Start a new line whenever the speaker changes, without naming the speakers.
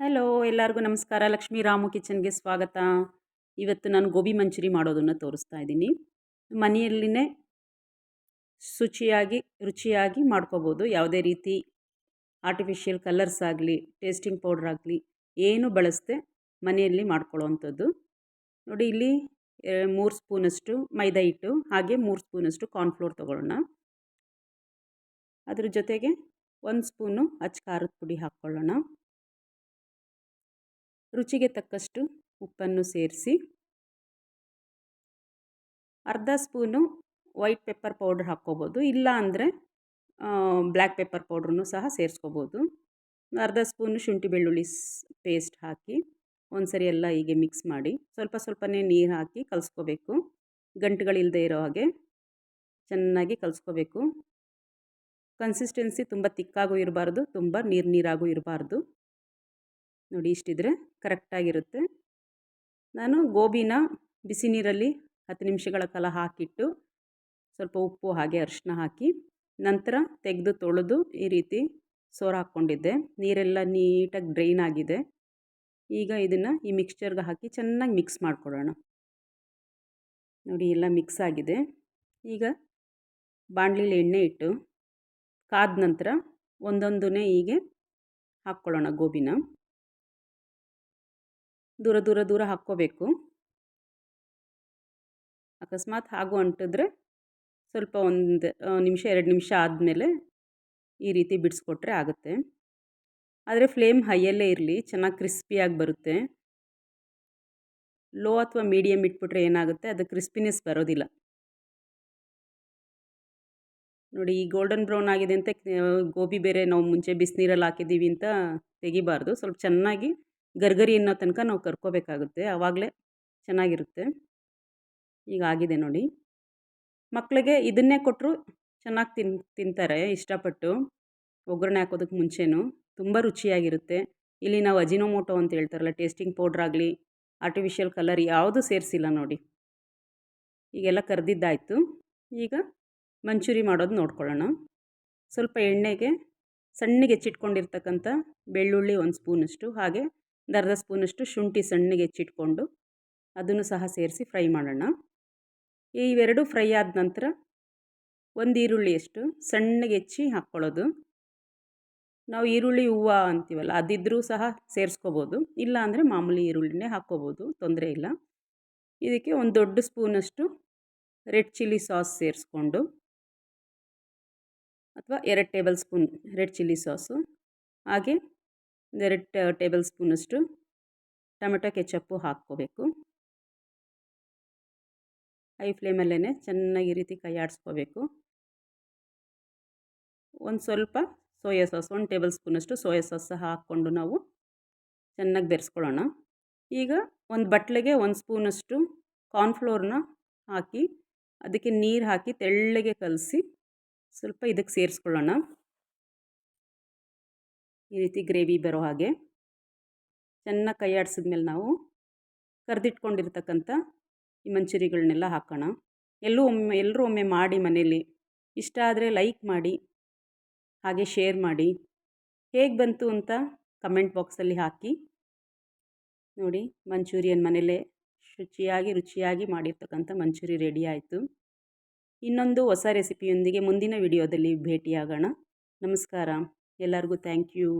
Hello, ಎಲ್ಲರಿಗೂ ನಮಸ್ಕಾರ. ಲಕ್ಷ್ಮೀ ರಾಮು ಕಿಚನ್ಗೆ ಸ್ವಾಗತ. ಇವತ್ತು ನಾನು ಗೋಬಿ ಮಂಚೂರಿ ಮಾಡೋದನ್ನು ತೋರಿಸ್ತಾ ಇದ್ದೀನಿ. ಮನೆಯಲ್ಲಿನೇ ಶುಚಿಯಾಗಿ, ರುಚಿಯಾಗಿ ಮಾಡ್ಕೋಬೋದು. ಯಾವುದೇ ರೀತಿ ಆರ್ಟಿಫಿಷಿಯಲ್ ಕಲರ್ಸ್ ಆಗಲಿ ಟೇಸ್ಟಿಂಗ್ ಪೌಡ್ರ್ ಆಗಲಿ ಏನು ಬಳಸದೆ ಮನೆಯಲ್ಲಿ ಮಾಡ್ಕೊಳ್ಳೋವಂಥದ್ದು. ನೋಡಿ, ಇಲ್ಲಿ ಮೂರು ಸ್ಪೂನಷ್ಟು ಮೈದಾ ಹಿಟ್ಟು, ಹಾಗೆ ಮೂರು ಸ್ಪೂನಷ್ಟು ಕಾರ್ನ್ಫ್ಲೋರ್ ತೊಗೊಳ್ಳೋಣ. ಅದ್ರ ಜೊತೆಗೆ ಒಂದು ಸ್ಪೂನು ಅಚ್ಚ ಖಾರದ ಪುಡಿ ಹಾಕ್ಕೊಳ್ಳೋಣ. ರುಚಿಗೆ ತಕ್ಕಷ್ಟು ಉಪ್ಪನ್ನು ಸೇರಿಸಿ, ಅರ್ಧ ಸ್ಪೂನು ವೈಟ್ ಪೆಪ್ಪರ್ ಪೌಡ್ರ್ ಹಾಕ್ಕೋಬೋದು. ಇಲ್ಲ ಅಂದರೆ ಬ್ಲ್ಯಾಕ್ ಪೆಪ್ಪರ್ ಪೌಡ್ರನ್ನು ಸಹ ಸೇರಿಸ್ಕೋಬೋದು. ಅರ್ಧ ಸ್ಪೂನು ಶುಂಠಿ ಬೆಳ್ಳುಳ್ಳಿ ಪೇಸ್ಟ್ ಹಾಕಿ ಒಂದು ಸರಿ ಎಲ್ಲ ಹೀಗೆ ಮಿಕ್ಸ್ ಮಾಡಿ ಸ್ವಲ್ಪ ಸ್ವಲ್ಪನೇ ನೀರು ಹಾಕಿ ಕಲಿಸ್ಕೋಬೇಕು. ಗಂಟುಗಳಿಲ್ಲದೆ ಇರೋ ಹಾಗೆ ಚೆನ್ನಾಗಿ ಕಲಿಸ್ಕೋಬೇಕು. ಕನ್ಸಿಸ್ಟೆನ್ಸಿ ತುಂಬ ತಿಕ್ಕಾಗೂ ಇರಬಾರ್ದು, ತುಂಬ ನೀರು ನೀರಾಗೂ ಇರಬಾರ್ದು. ನೋಡಿ ಇಷ್ಟಿದ್ರೆ ಕರೆಕ್ಟಾಗಿರುತ್ತೆ. ನಾನು ಗೋಬಿನ ಬಿಸಿ ನೀರಲ್ಲಿ ಹತ್ತು ನಿಮಿಷಗಳ ಕಾಲ ಹಾಕಿಟ್ಟು ಸ್ವಲ್ಪ ಉಪ್ಪು ಹಾಗೆ ಅರಿಶಿನ ಹಾಕಿ ನಂತರ ತೆಗೆದು ತೊಳೆದು ಈ ರೀತಿ ಸೋರ ಹಾಕ್ಕೊಂಡಿದ್ದೆ. ನೀರೆಲ್ಲ ನೀಟಾಗಿ ಡ್ರೈನ್ ಆಗಿದೆ. ಈಗ ಇದನ್ನು ಈ ಮಿಕ್ಸ್ಚರ್ಗೆ ಹಾಕಿ ಚೆನ್ನಾಗಿ ಮಿಕ್ಸ್ ಮಾಡ್ಕೊಳ್ಳೋಣ. ನೋಡಿ ಎಲ್ಲ ಮಿಕ್ಸ್ ಆಗಿದೆ. ಈಗ ಬಾಣಲಿಲಿ ಎಣ್ಣೆ ಇಟ್ಟು ಕಾದ ನಂತರ ಒಂದೊಂದನ್ನೇ ಹೀಗೆ ಹಾಕ್ಕೊಳ್ಳೋಣ ಗೋಬಿನ. ದೂರ ದೂರ ದೂರ ಹಾಕ್ಕೋಬೇಕು. ಅಕಸ್ಮಾತ್ ಹಾಗೂ ಅಂಟಿದ್ರೆ ಸ್ವಲ್ಪ ಒಂದು ನಿಮಿಷ, ಎರಡು ನಿಮಿಷ ಆದಮೇಲೆ ಈ ರೀತಿ ಬಿಡಿಸ್ಕೊಟ್ರೆ ಆಗುತ್ತೆ. ಆದರೆ ಫ್ಲೇಮ್ ಹೈಯಲ್ಲೇ ಇರಲಿ, ಚೆನ್ನಾಗಿ ಕ್ರಿಸ್ಪಿಯಾಗಿ ಬರುತ್ತೆ. ಲೋ ಅಥವಾ ಮೀಡಿಯಮ್ ಇಟ್ಬಿಟ್ರೆ ಏನಾಗುತ್ತೆ, ಅದು ಕ್ರಿಸ್ಪಿನೆಸ್ ಬರೋದಿಲ್ಲ. ನೋಡಿ, ಈ ಗೋಲ್ಡನ್ ಬ್ರೌನ್ ಆಗಿದೆ ಅಂತ ಗೋಬಿ ಬೇರೆ ನಾವು ಮುಂಚೆ ಬಿಸಿನೀರಲ್ಲಿ ಹಾಕಿದ್ದೀವಿ ಅಂತ ತೆಗಿಬಾರ್ದು. ಸ್ವಲ್ಪ ಚೆನ್ನಾಗಿ ಗರ್ಗರಿ ಅನ್ನೋ ತನಕ ನಾವು ಕರ್ಕೋಬೇಕಾಗುತ್ತೆ. ಆವಾಗಲೇ ಚೆನ್ನಾಗಿರುತ್ತೆ. ಈಗ ಆಗಿದೆ ನೋಡಿ. ಮಕ್ಕಳಿಗೆ ಇದನ್ನೇ ಕೊಟ್ಟರು ಚೆನ್ನಾಗಿ ತಿನ್, ತಿಂತಾರೆ, ಇಷ್ಟಪಟ್ಟು. ಒಗ್ಗರಣೆ ಹಾಕೋದಕ್ಕೆ ಮುಂಚೆನೂ ತುಂಬ ರುಚಿಯಾಗಿರುತ್ತೆ. ಇಲ್ಲಿ ನಾವು ಅಜಿನೋಮೋಟೋ ಅಂತ ಹೇಳ್ತಾರಲ್ಲ, ಟೇಸ್ಟಿಂಗ್ ಪೌಡ್ರಾಗಲಿ ಆರ್ಟಿಫಿಷಿಯಲ್ ಕಲರ್ ಯಾವುದು ಸೇರಿಸಿಲ್ಲ ನೋಡಿ. ಈಗೆಲ್ಲ ಕರೆದಿದ್ದಾಯಿತು. ಈಗ ಮಂಚೂರಿ ಮಾಡೋದು ನೋಡ್ಕೊಳ್ಳೋಣ. ಸ್ವಲ್ಪ ಎಣ್ಣೆಗೆ ಸಣ್ಣಗೆ ಹೆಚ್ಚಿಟ್ಕೊಂಡಿರ್ತಕ್ಕಂಥ ಬೆಳ್ಳುಳ್ಳಿ ಒಂದು ಸ್ಪೂನಷ್ಟು, ಹಾಗೆ ಒಂದು ಅರ್ಧ ಸ್ಪೂನಷ್ಟು ಶುಂಠಿ ಸಣ್ಣಗೆ ಹೆಚ್ಚಿಟ್ಕೊಂಡು ಅದನ್ನು ಸಹ ಸೇರಿಸಿ ಫ್ರೈ ಮಾಡೋಣ. ಇವೆರಡು ಫ್ರೈ ಆದ ನಂತರ ಒಂದು ಈರುಳ್ಳಿಯಷ್ಟು ಸಣ್ಣಗೆ ಹೆಚ್ಚಿ ಹಾಕ್ಕೊಳ್ಳೋದು. ನಾವು ಈರುಳ್ಳಿ, ಹೂವು ಅಂತೀವಲ್ಲ ಅದಿದ್ದರೂ ಸಹ ಸೇರಿಸ್ಕೋಬೋದು. ಇಲ್ಲ ಅಂದರೆ ಮಾಮೂಲಿ ಈರುಳ್ಳಿನೇ ಹಾಕ್ಕೋಬೋದು, ತೊಂದರೆ ಇಲ್ಲ. ಇದಕ್ಕೆ ಒಂದು ದೊಡ್ಡ ಸ್ಪೂನಷ್ಟು ರೆಡ್ ಚಿಲ್ಲಿ ಸಾಸ್ ಸೇರಿಸ್ಕೊಂಡು ಅಥವಾ ಎರಡು table spoon red chilli sauce ಹಾಗೆ ಒಂದೆರಡು ಟೇಬಲ್ ಸ್ಪೂನಷ್ಟು ಟೊಮೆಟೊ ಕೆಚಪ್ಪು ಹಾಕ್ಕೋಬೇಕು. ಹೈ ಫ್ಲೇಮಲ್ಲೇ ಚೆನ್ನಾಗಿ ಈ ರೀತಿ ಕೈ ಆಡಿಸ್ಕೋಬೇಕು. ಒಂದು ಸ್ವಲ್ಪ ಸೋಯಾ ಸಾಸ್, ಒಂದು ಟೇಬಲ್ ಸ್ಪೂನಷ್ಟು ಸೋಯಾ ಸಾಸ್ ಸಹ ಹಾಕ್ಕೊಂಡು ನಾವು ಚೆನ್ನಾಗಿ ಬೆರೆಸ್ಕೊಳ್ಳೋಣ. ಈಗ ಒಂದು ಬಟ್ಲಿಗೆ ಒಂದು ಸ್ಪೂನಷ್ಟು ಕಾರ್ನ್ಫ್ಲೋರ್ನ ಹಾಕಿ, ಅದಕ್ಕೆ ನೀರು ಹಾಕಿ ತೆಳ್ಳಗೆ ಕಲಸಿ ಸ್ವಲ್ಪ ಇದಕ್ಕೆ ಸೇರಿಸ್ಕೊಳ್ಳೋಣ. ಈ ರೀತಿ ಗ್ರೇವಿ ಬರೋ ಹಾಗೆ. ಚೆನ್ನಾಗಿ ಕೈ ಆಡಿಸಿದ್ಮೇಲೆ ನಾವು ಕರೆದಿಟ್ಕೊಂಡಿರ್ತಕ್ಕಂಥ ಈ ಮಂಚೂರಿಗಳನ್ನೆಲ್ಲ ಹಾಕೋಣ. ಎಲ್ಲೂ ಒಮ್ಮೆ, ಎಲ್ಲರೂ ಒಮ್ಮೆ ಮಾಡಿ ಮನೇಲಿ ಇಷ್ಟ ಆದರೆ ಲೈಕ್ ಮಾಡಿ, ಹಾಗೆ ಶೇರ್ ಮಾಡಿ. ಹೇಗೆ ಬಂತು ಅಂತ ಕಮೆಂಟ್ ಬಾಕ್ಸಲ್ಲಿ ಹಾಕಿ. ನೋಡಿ, ಮಂಚೂರಿಯನ್ ಮನೇಲೇ ಶುಚಿಯಾಗಿ, ರುಚಿಯಾಗಿ ಮಾಡಿರ್ತಕ್ಕಂಥ ಮಂಚೂರಿ ರೆಡಿ ಆಯಿತು. ಇನ್ನೊಂದು ಹೊಸ ರೆಸಿಪಿಯೊಂದಿಗೆ ಮುಂದಿನ ವಿಡಿಯೋದಲ್ಲಿ ಭೇಟಿಯಾಗೋಣ. ನಮಸ್ಕಾರ. ಎಲ್ಲರಿಗೂ ಥ್ಯಾಂಕ್ ಯು